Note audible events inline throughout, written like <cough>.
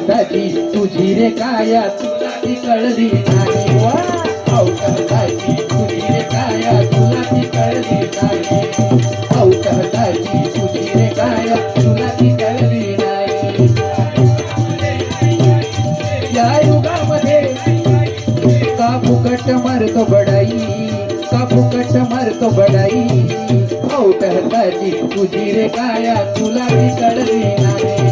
अवघडाची तुझी रे काया तुला ती कळली नाही. औषधाची तुझी रे काया तुला ती कळली नाही. औषधाची तुझी रे काया तुला ती कळली नाही. या युगामध्ये का फुकट मारतो बडाई का फुकट मारतो बडाई औषधाची तुझी रे काया तुला ती कळली नाही.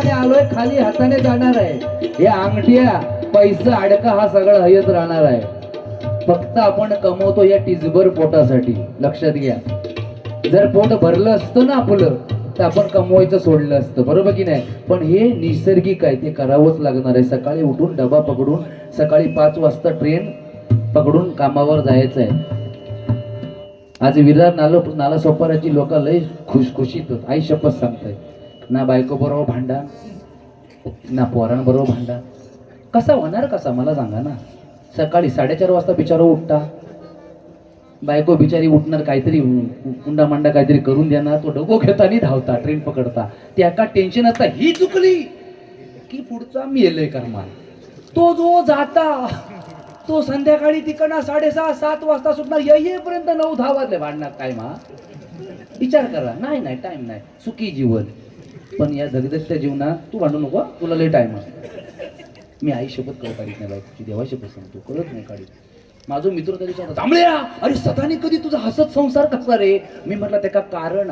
हाताने आलोय खाली हाताने जाणार आहे. या अंगठ्या पैसा अडका हा सगळं हयत राहणार आहे. फक्त आपण कमवतो या टिजभर पोटासाठी. लक्षात घ्या. जर पोट भरलं असतं ना आपलं तर आपण कमवायचं सोडलं असतं. बरोबर की नाही? पण हे निसर्गिक आहे. ते करावंच लागणार आहे. सकाळी उठून डबा पकडून सकाळी पाच वाजता ट्रेन पकडून कामावर जायचं आहे. आज विरार नालो नाला सोपाराची लोक लय खुशखुशीत आई शपथ सांगताय. ना बायको बरोबर भांडा ना पोरांबरोबर भांडा. कसा होणार कसा? मला सांगा ना. सकाळी साडेचार वाजता बिचारा उठता. बायको बिचारी उठणार काहीतरी उंडा मांडा काहीतरी करून देणार तो डबो आणि धावता ट्रेन पकडता. त्या का टेन्शन असता ही चुकली की पुढचा मी येलोय कर्मा तो जो जाता तो संध्याकाळी तिकडनं साडेसहा सात वाजता सुटणार. येईपर्यंत नऊ दहा वाजले भांडणार काय मा? विचार करा. नाही नाही टाइम नाही. सुखी जीवन. पण या धगधगत्या जीवनात तू भांडू नको तुला लय टाईम आहे मी आई शपथ करत काढीत नाही बायकोची देवा शपथ सांगतो कळत नाही काढीत माझा मित्र तरी थांबल्या! अरे सदाने कधी तुझा हसत संसार कसा रे? मी म्हटलं त्याका कारण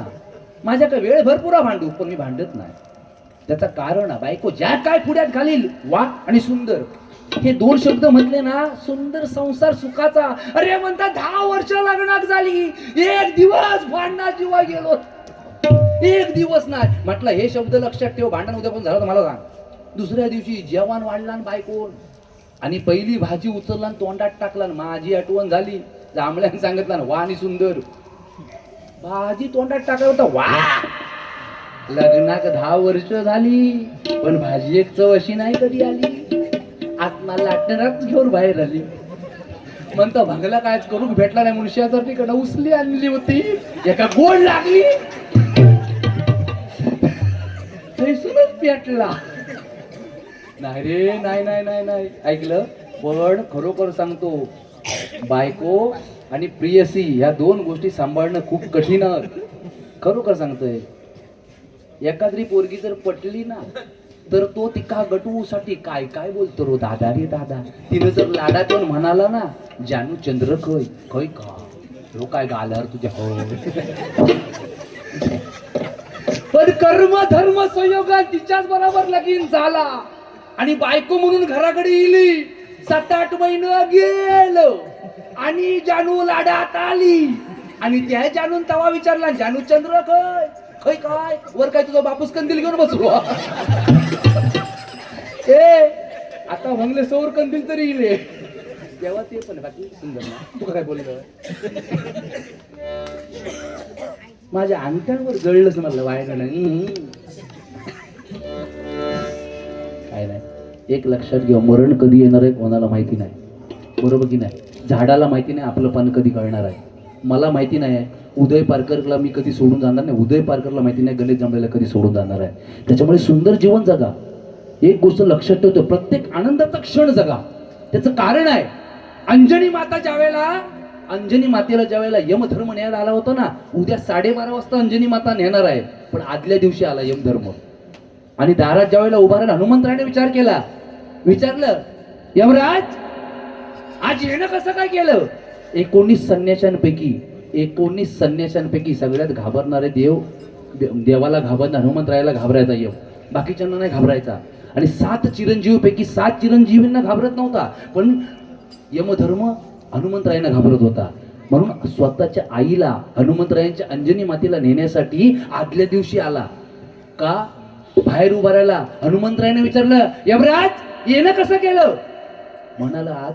माझ्याकडे वेळ भरपूर भांडू पण मी भांडत नाही. त्याचा कारण बायको ज्या काय पुढ्यात घालील वा आणि सुंदर. हे दोन शब्द म्हटले ना सुंदर संसार सुखाचा. अरे म्हणता दहा वर्ष लग्नात झाली. एक दिवस भांडणा जीवा गेलो एक दिवस नाही. म्हटलं हे शब्द लक्षात ठेव भांडण उद्या पण झालं मला सांग. दुसऱ्या दिवशी जेवण वाढला बायकोन. आणि पहिली भाजी उचलला तोंडात टाकला माझी आठवण झाली. जांभळ्याने सांगितलं ना वा आणि सुंदर. भाजी तोंडात टाकला होता वा. लग्नाक दहा वर्ष झाली पण भाजी एक चव अशी नाही कधी आली. आत्मा लाटणारच घेऊन बाहेर आली. म्हणतो भंगला काय करून भेटला नाही म्हणून शेजारी उसली उचली आणली होती. एका गोड लागली. थैसूनच पेटला. नाही रे नाही नाही नाही नाही. ऐकलं? पण खरोखर सांगतो बायको आणि प्रियसी ह्या दोन गोष्टी सांभाळणं खूप कठीण खरोखर सांगतोय. एखादी पोरगी जर पटली ना तर तो तिका गटवूसाठी काय काय बोलतो रो दादा रे दादा? तिनं जर लाडा पण म्हणाला ना जानू चंद्र खय खय का? काय गालर तुझ्या हो. पण कर्म धर्म संयोगात तिच्याच बरोबर लगीन झाला. आणि बायको म्हणून घराकडे येली सात आठ महिने गेलं. आणि जानू लाडात आली. आणि त्या जानून तवा विचारला जानू चंद्र खय? खय काय? वर काय तुझा बापूस कंदील घेऊन बसलो <laughs> ए आता म्हणले सौर कंदील तरी इले. तेव्हा ते पण बाकी सुंदर ना. तू काय बोललं? <laughs> माझ्या अंगठ्यांवर जळलंच मला वायगण काय नाही. एक लक्षात घ्या मरण कधी येणार आहे कोणाला माहिती नाही. बरोबर की नाही? झाडाला माहिती नाही आपलं पान कधी कळणार आहे. मला माहिती नाही आहे उदय पारकरला मी कधी सोडून जाणार नाही. उदय पारकरला माहिती नाही गणेश जांभळेला कधी सोडून जाणार आहे. त्याच्यामुळे सुंदर जीवन जगा. एक गोष्ट लक्षात ठेवतो प्रत्येक आनंदाचा क्षण जगा. त्याचं कारण आहे अंजनी माता ज्यावेळेला अंजनी मातेला ज्यावेळेला यमधर्म न्यायला आला होता ना उद्या साडेबारा वाजता अंजनी माता नेणार आहे. पण आदल्या दिवशी आला यमधर्म. आणि दारात ज्यावेळेला उभा राहिला हनुमंतराने विचार केला. विचारलं यमराज आज येणं कसं काय केलं? एकोणीस संन्याशांपैकी एकोणीस संन्याशांपैकी सगळ्यात घाबरणारे देव देवाला घाबरणार हनुमंतरायाला घाबरायचा यम. बाकीच्यांना नाही घाबरायचा. आणि सात चिरंजीवीपैकी सात चिरंजीवींना घाबरत नव्हता. पण यमधर्म हनुमंतरायांना घाबरत होता. म्हणून स्वतःच्या आईला हनुमंतरायांच्या अंजनी मातेला नेण्यासाठी आदल्या दिवशी आला. का? बाहेर उभा राहिला. हनुमंतरायाने विचारलं यमराज येणं कसं केलं? म्हणाला आज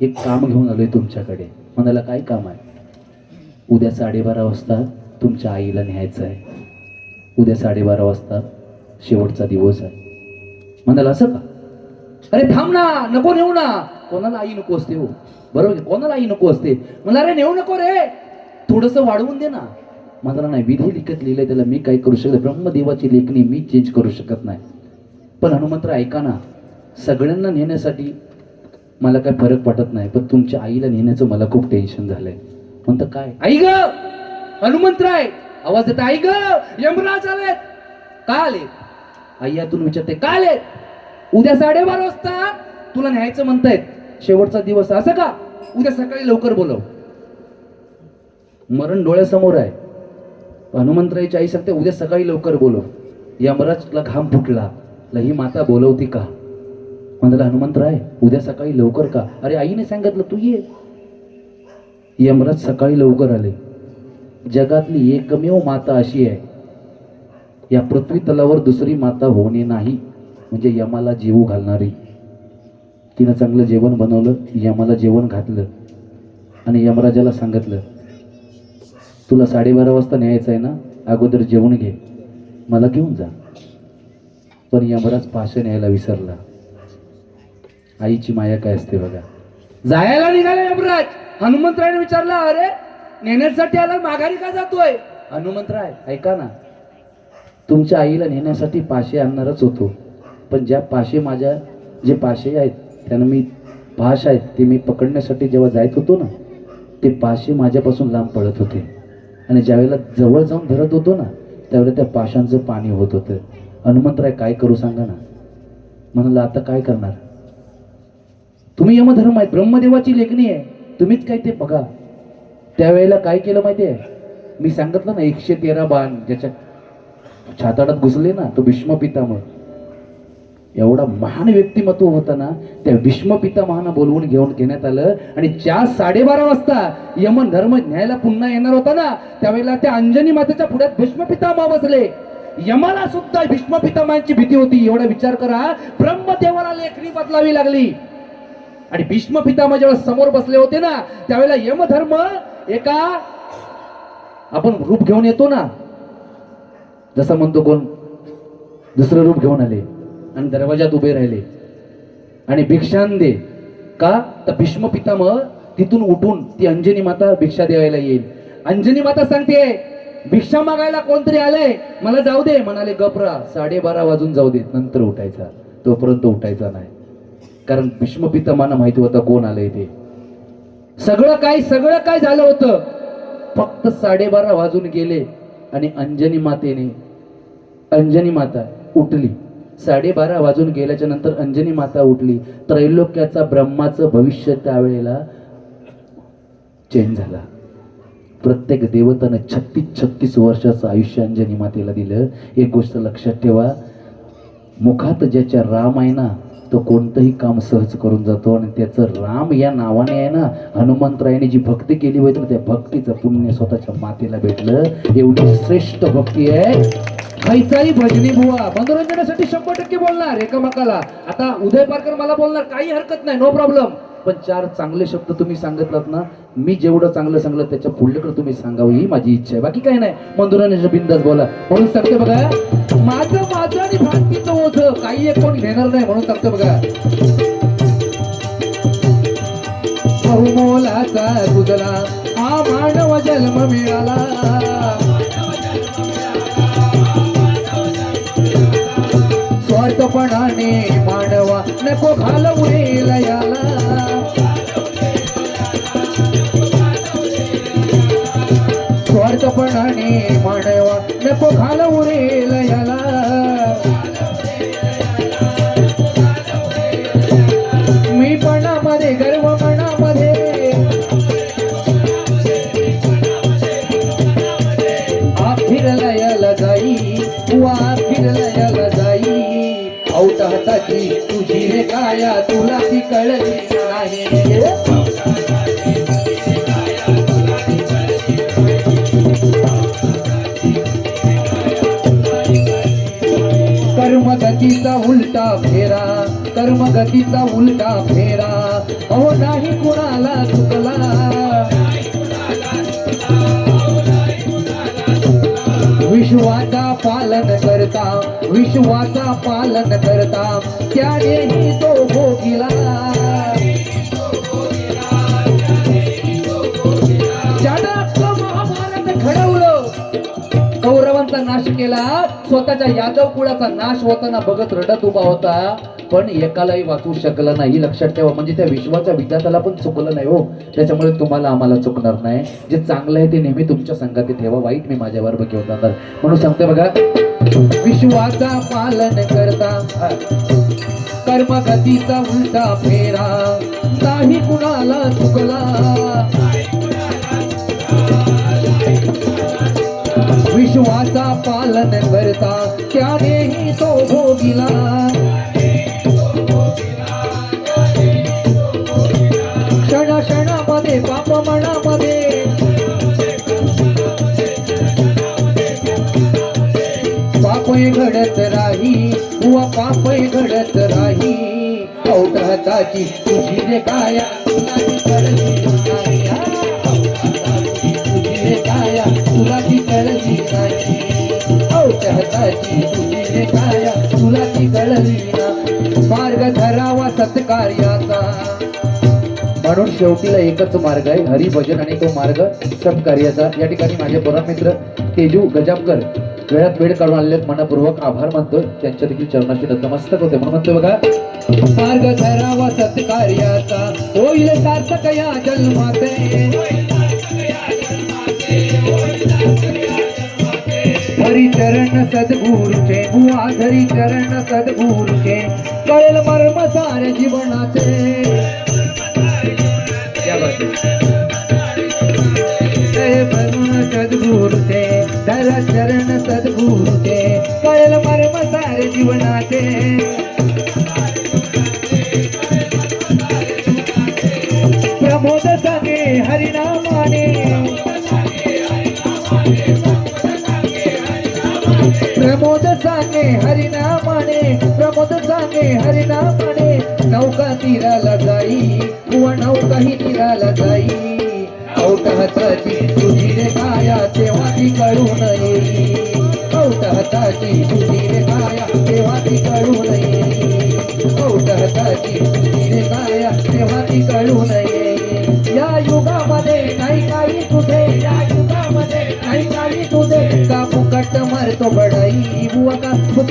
एक काम घेऊन आलोय तुमच्याकडे. म्हणाला काय काम आहे? उद्या साडेबारा वाजता तुमच्या आईला न्यायचं आहे. उद्या साडेबारा वाजता शेवटचा दिवस आहे. म्हणाला असं का? अरे थांब ना नको नेऊ ना. कोणाला आई नको असते हो? बरोबर कोणाला आई नको असते? मला अरे नेऊ नको रे. थोडस वाढवून दे ना. मला नाही विधी लिखत लिहिलंय त्याला मी काही करू शकत ब्रह्मदेवाची लेखणी मी चेंज करू शकत नाही. पण हनुमंतर ऐका ना. सगळ्यांना नेण्यासाठी मला काय फरक पडत नाही पण तुमच्या आईला नेण्याचं मला खूप टेन्शन झालंय. म्हणतं काय? आई ग! हनुमंतराय आवाज येत आई ग! यमराज आलेत. का आले? आई यातून विचारते. का आले उद्या साडेबारा वाजता तुला न्यायचं म्हणतायत. शेवटचा दिवस असं का? उद्या सकाळी लवकर बोलव. मरण डोळ्यासमोर आहे. हनुमंतरायची आई सांगते उद्या सकाळी लवकर बोलव. यमराजला घाम फुटला. ल ही माता बोलवती का? म्हणाला हनुमंतराय उद्या सकाळी लवकर का? अरे आईने सांगितलं तू ये. यमराज सकाळी लवकर आले. जगातली एकमेव माता अशी आहे. या पृथ्वी तलावर दुसरी माता होणे नाही. म्हणजे यमाला जीव घालणारी. तिनं चांगलं जेवण बनवलं यमाला जेवण घातलं आणि यमराजाला सांगितलं तुला साडेबारा वाजता न्यायचं आहे ना? अगोदर जेवण घे. मला घेऊन जा. पण यमराज पाशा न्यायला विसरला. आईची माया काय असते बघा. जायला निघाला यमराज. हनुमंतरायने विचारला अरे नेण्यासाठी आला माघारी का जातोय? हनुमंतराय ऐका ना. तुमच्या आईला नेण्यासाठी पाशे आणणारच होतो. पण ज्या पाशे माझ्या जे पाशे आहेत त्यानं मी पाश आहेत ते मी पकडण्यासाठी जेव्हा जायत होतो ना ते पाशे माझ्यापासून लांब पडत होते. आणि ज्यावेळेला जवळ जाऊन धरत होतो ना त्यावेळेला त्या पाशांचं पाणी होत होतं. हनुमंतराय काय करू सांगा ना? म्हणाला आता काय करणार? तुम्ही यमधर्म आहेत ब्रह्मदेवाची लेखणी आहे. तुम्हीच काय ते बघा. त्यावेळेला काय केलं माहिती आहे मी सांगितलं ना एकशे तेरा बाण ज्याच्या छाताडात घुसले ना तो भीष्म पितामह एवढा महान व्यक्तिमत्व होतं ना त्या भीष्म पितामहाना बोलवून घेऊन घेण्यात आलं. आणि ज्या साडेबारा वाजता यमन धर्म न्यायला पुन्हा येणार होता ना त्यावेळेला त्या अंजनी मातेच्या पुढ्यात भीष्म पितामह बसले. यमाला सुद्धा भीष्म पितामहाची भीती होती. एवढा विचार करा ब्रह्मदेवाला लेखणी बदलावी लागली. आणि भीष्म पितामह जेव्हा समोर बसले होते ना त्यावेळेला यमधर्म एका आपण रूप घेऊन येतो ना. जसं म्हणतो कोण? दुसरं रूप घेऊन आले. आणि दरवाजात उभे राहिले. आणि भिक्षान दे. का? तर भीष्म पितामह तिथून उठून ती अंजनी माता भिक्षा द्यायला येईल. अंजनी माता सांगते भिक्षा मागायला कोणतरी आलंय? मला जाऊ दे. म्हणाले गपरा साडेबारा वाजून जाऊ दे नंतर उठायचा. तोपर्यंत उठायचा नाही. कारण भीष्म पितामाना माहिती होतं कोण आलंय ते. सगळं काय सगळं काय झालं होतं? फक्त साडेबारा वाजून गेले आणि अंजनी मातेने अंजनी माता उठली. साडेबारा वाजून गेल्याच्यानंतर अंजनी माता उठली. त्रैलोक्याचा ब्रह्माचं भविष्य त्यावेळेला चेंज झाला. प्रत्येक देवतानं छत्तीस छत्तीस वर्षाचं आयुष्य अंजनी मातेला दिलं. एक गोष्ट लक्षात ठेवा मुखात ज्याच्या राम आहे ना तो कोणतंही काम सहज करून जातो आणि त्याचं राम या नावाने आहे ना हनुमंतरायाने जी भक्ती केली होती ना त्या भक्तीचं पुण्य स्वतःच्या मातेला भेटलं. एवढी श्रेष्ठ भक्ती आहे. खैचाई भजनी बुवा मनोरंजनासाठी शंभर टक्के बोलणार एकामेकाला. आता उदय पारकर मला बोलणार काही हरकत नाही नो प्रॉब्लेम पण चार चांगले शब्द तुम्ही सांगितलात ना मी जेवढं चांगलं सांगलं त्याच्या पुढल्याकडे तुम्ही सांगावं ही माझी इच्छा आहे. बाकी काही नाही मनोरंजनाच्या बिंदास बोला. म्हणून सांगते बघा माझं माझं आणि भक्तीचं ओझ काही एक कोण घेणार नाही म्हणून सांगते बघा. बहुमोलाचा गुजला हा मानव जन्म मिळाला. स्वार्थपणाने मांडवा नको घालवू लयाला. स्वार्थपणाने मांडवा नको घालवू लयाला. कर्मगतीचा उलटा फेरा. अहो नाही कुणाला चुकला. विश्वाचा पालन करता विश्वाचा पालन करता त्यानेही तो भोगिला. कुळाचा नाश केला स्वतःच्या यादव कुळाचा नाश होताना बघत रडत उभा होता. पण एकालाही वाचू शकला नाही लक्षात ठेवा. म्हणजे त्या विश्वाच्या विद्यार्थ्याला पण चुकलं नाही हो. त्याच्यामुळे तुम्हाला आम्हाला चुकणार नाही. जे चांगलं आहे ते नेहमी तुमच्या संघात ठेवा. वाईट मी माझ्यावर घेऊन जाणार. म्हणून सांगते बघा विश्वाचा पालन करता कर्मगतीचा उलटा फेरा. नाही कुणाला चुकला विश्वाचा पालन करता त्यानेही तो भोगिला. क्षण क्षणामध्ये पाप मनामध्ये पापय घडत राही व पापय घडत राही. औटाची तुझी रे काया औटहताची तुझी काया तुला ती कळली ना मार्ग धरावा सत्कार्याचा म्हणून शेवटीला एकच मार्ग आहे हरिभजन आणि तो मार्ग सत्कार्याचा. या ठिकाणी माझे परममित्र तेजू गजामकर वेळात वेळ काढून आलेले मनापूर्वक आभार मानतोय. त्यांच्या देखील चरणाची नतमस्तक होते. म्हणून म्हणतोय बघा मार्ग धरावा सत्कार्याचा. होईल सार्थक या जन्माते हरी चरण सद्गुरूचे बुवा धरी चरण सद्गुरूचे. कळेल मर्म सारे जीवनाचे. क्या सद्गुरूचे धर चरण सद्गुरूचे कळेल मर्म सारे जीवनाचे. प्रमोद सांगे हरिनामाने प्रमोद सांगे हरिनामाने प्रमोद सांगे हरिनामाने नौका तीराला जाई किंवा नौकाही तीराला जाई. औट हाताची तुझी रे काया तेव्हा ती कळू नये औट हाताची तुझी रे काया तेव्हा ती कळू नये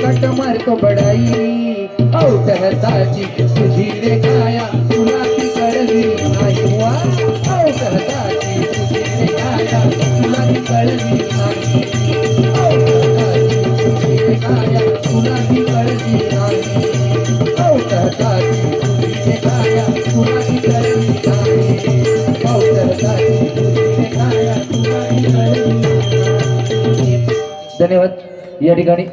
का फुकट मारतो बडाई औट हाताची तुझी रे काया तुला ती कळली नाही तुझी रे काया तुला ती कळली नाही. औट तुझी रे काया तुला ती कळली नाही. तुझी रे काया तुला ती कळली नाही. औट तुझी रे काया तुला ती कळली धन्यवाद. या ठिकाणी